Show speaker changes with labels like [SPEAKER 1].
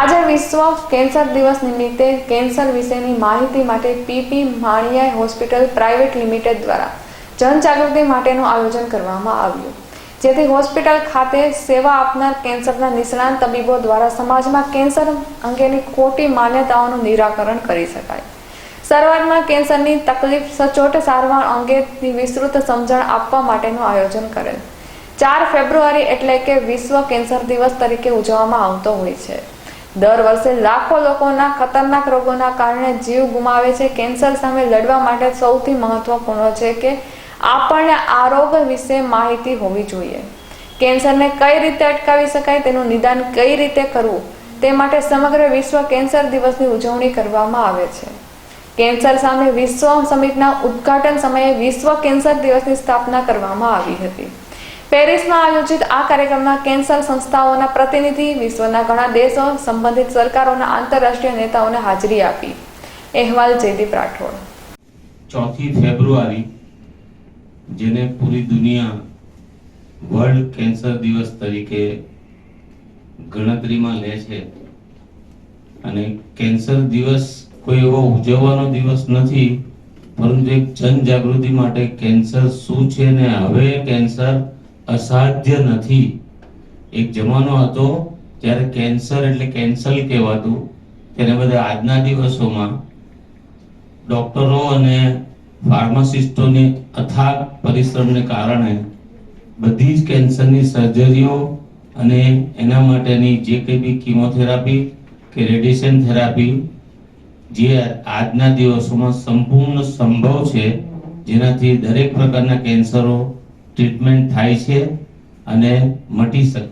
[SPEAKER 1] આજે વિશ્વ કેન્સર દિવસ નિમિત્તે કેન્સર વિશેની માહિતી માટે PP Maniya hospital private limited દ્વારા જનજાગૃતિ માટેનું આયોજન કરવામાં આવ્યું. જેથી હોસ્પિટલ ખાતે સેવા આપનાર કેન્સરના નિષ્ણાંત તબીબો દ્વારા સમાજમાં કેન્સર અંગેની ખોટી માન્યતાઓનું નિરાકરણ કરી શકાય. શરૂઆતમાં કેન્સરની તકલીફ સચોટ સારવાર અંગેની વિસ્તૃત સમજણ આપવા માટેનું આયોજન કરેલ. ચાર ફેબ્રુઆરી એટલે કે વિશ્વ કેન્સર દિવસ તરીકે ઉજવવામાં આવતો હોય છે. દર વર્ષે લાખો લોકોના ખતરનાક રોગોના કારણે જીવ ગુમાવે છે. કેન્સર સામે લડવા માટે સૌથી મહત્વપૂર્ણ છે કે આપણને આ રોગ વિશે માહિતી હોવી જોઈએ. કેન્સરને કઈ રીતે અટકાવી શકાય, તેનું નિદાન કઈ રીતે કરવું, તે માટે સમગ્ર વિશ્વ કેન્સર દિવસની ઉજવણી કરવામાં આવે છે. કેન્સર સામે વિશ્વ સમિટના ઉદ્ઘાટન સમયે વિશ્વ કેન્સર દિવસની સ્થાપના કરવામાં આવી હતી. પેરિસમાં આયોજિત આ કાર્યક્રમમાં કેન્સર સંસ્થાઓના પ્રતિનિધિ વિશ્વના ઘણા દેશો સંબંધિત સરકારોના આંતરરાષ્ટ્રીય નેતાઓને હાજરી આપી. અહેવાલ જયદીપ રાઠોડ.
[SPEAKER 2] ચોથી ફેબ્રુઆરી, જેને પૂરી દુનિયા વર્લ્ડ કેન્સર દિવસ તરીકે ગણતરીમાં લે છે. અને કેન્સર દિવસ કોઈ એવો ઉજવવાનો દિવસ નથી, પરંતુ એક જનજાગૃતિ માટે કેન્સર શું છે ને હવે કેન્સર અસાધ્ય નથી. એક જમાનો હતો જ્યારે કેન્સર એટલે કેન્સલ કહેવાતું તેને બધા આજના દિવસોમાં ડોક્ટરો અને ફાર્માસિસ્ટોની અથાગ પરિશ્રમને કારણે બધી જ કેન્સરની સર્જરીઓ અને એના માટેની જે કંઈ બી કિમોથેરાપી કે રેડિયેશન થેરાપી જે આજના દિવસોમાં સંપૂર્ણ સંભવ છે, જેનાથી દરેક પ્રકારના કેન્સરો ટ્રીટમેન્ટ થાય છે અને મટી શકે